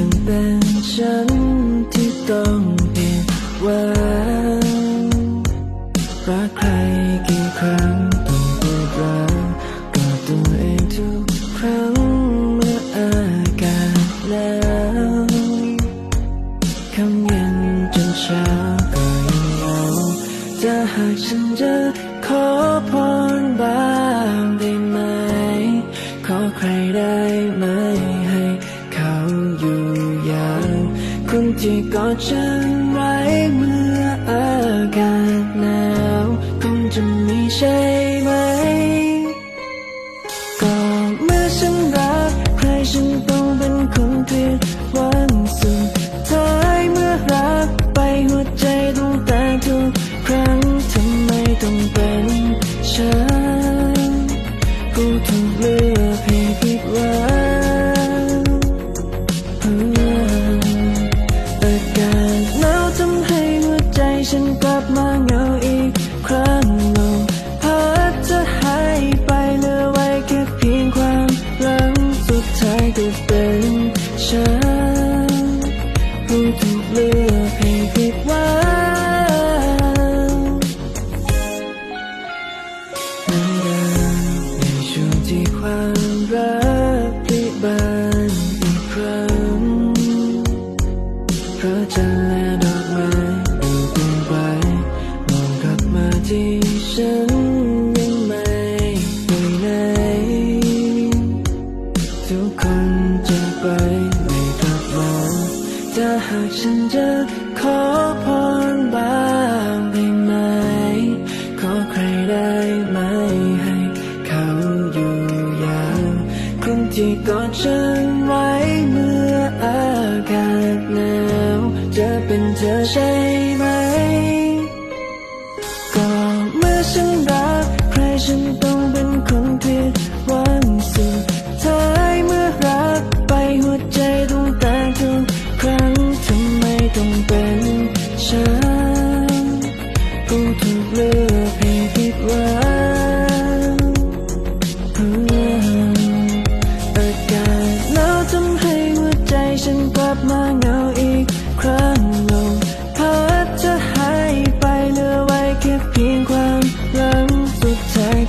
ังเป็นฉันที่ต้องผิดหวังรักใครกี่ครั้งต้องพูดรักกับตัวเองทุกครั้งเมื่ออากาศหนาวคำเย็นจนเช้าก็ยังเหงาจะหากฉันจะขอพรบ้างได้ไหม ขอใครได้ไหม ที่กอดฉันไว้เมื่ออากาศหนาวคงจะมีใช่ไหม ก็เมื่อฉันรักใครฉันต้องเป็นคนผิดหวังสุดท้ายเมื่อรักไปหัวใจต้องแตกทุกครั้งทำไมต้องเป็นฉันผู้ถูกเลือกให้ผิดหวัง ที่ฉันยังไม่ไปไหนทุกคนจะไปไม่กลับมาถ้าหากฉันจะขอพรบ้างได้ไหม ขอใครได้ไหมให้เขาอยู่ยางคนที่กอดฉันไว้เมื่ออากาศหนาวจะเป็นเธอใช่ไหม ฉันรักใครฉันต้อง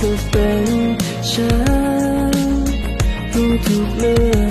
ก็เป็นฉันผู้ถูกเลือก